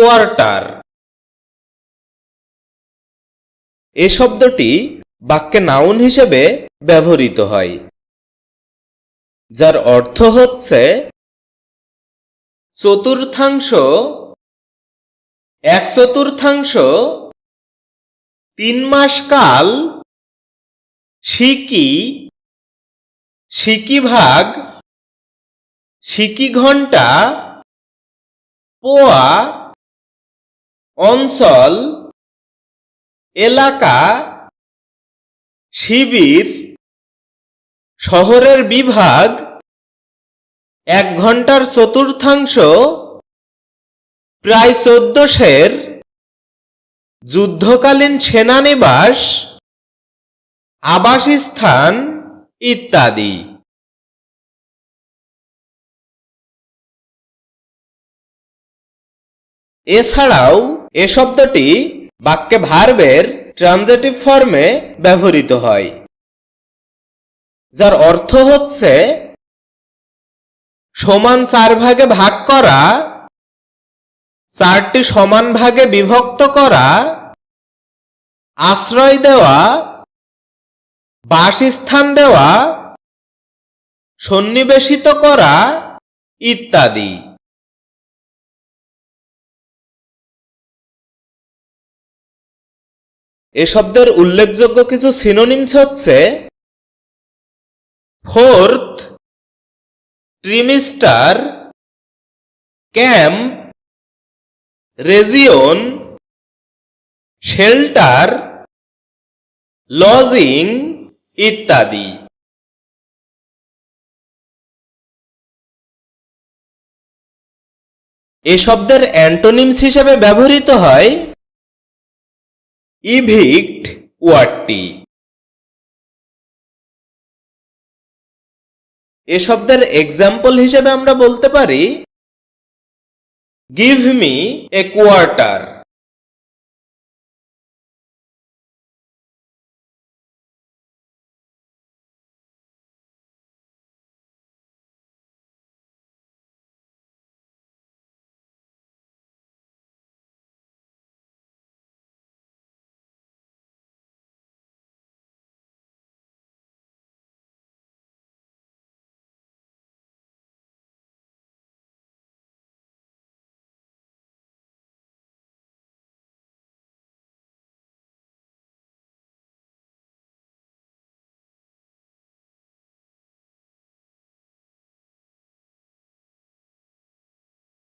Quarter. এ শব্দটি বাক্যে noun হিসেবে ব্যবহৃত হয়, যার অর্থ হচ্ছে চতুর্থাংশ, এক চতুর্থাংশ, তিন মাস কাল, সিকি সিকি ভাগ, সিকি ঘণ্টা, পোয়া অঞ্চল, এলাকা, শিবির, শহরের বিভাগ, এক ঘণ্টার চতুর্থাংশ, প্রায় চোদ্দ সের যুদ্ধকালীন সেনানিবাস, আবাসস্থান ইত্যাদি। এছাড়াও এ শব্দটি বাক্যে ভার্বের ট্রানজেটিভ ফর্মে ব্যবহৃত হয়, যার অর্থ হচ্ছে সমান চার ভাগে ভাগ করা, চারটি সমান ভাগে বিভক্ত করা, আশ্রয় দেওয়া, বাসস্থান দেওয়া, সন্নিবেশিত করা ইত্যাদি। এ শব্দের উল্লেখযোগ্য কিছু সিনোনিমস হচ্ছে fourth trimester camp region shelter lodging ইত্যাদি। এ শব্দের অ্যান্টোনিমস হিসেবে ব্যবহৃত হয় ইভিক্ট ওয়ার্ডটি। এ শব্দের এক্সাম্পল হিসেবে আমরা বলতে পারি গিভ মি এ কোয়ার্টার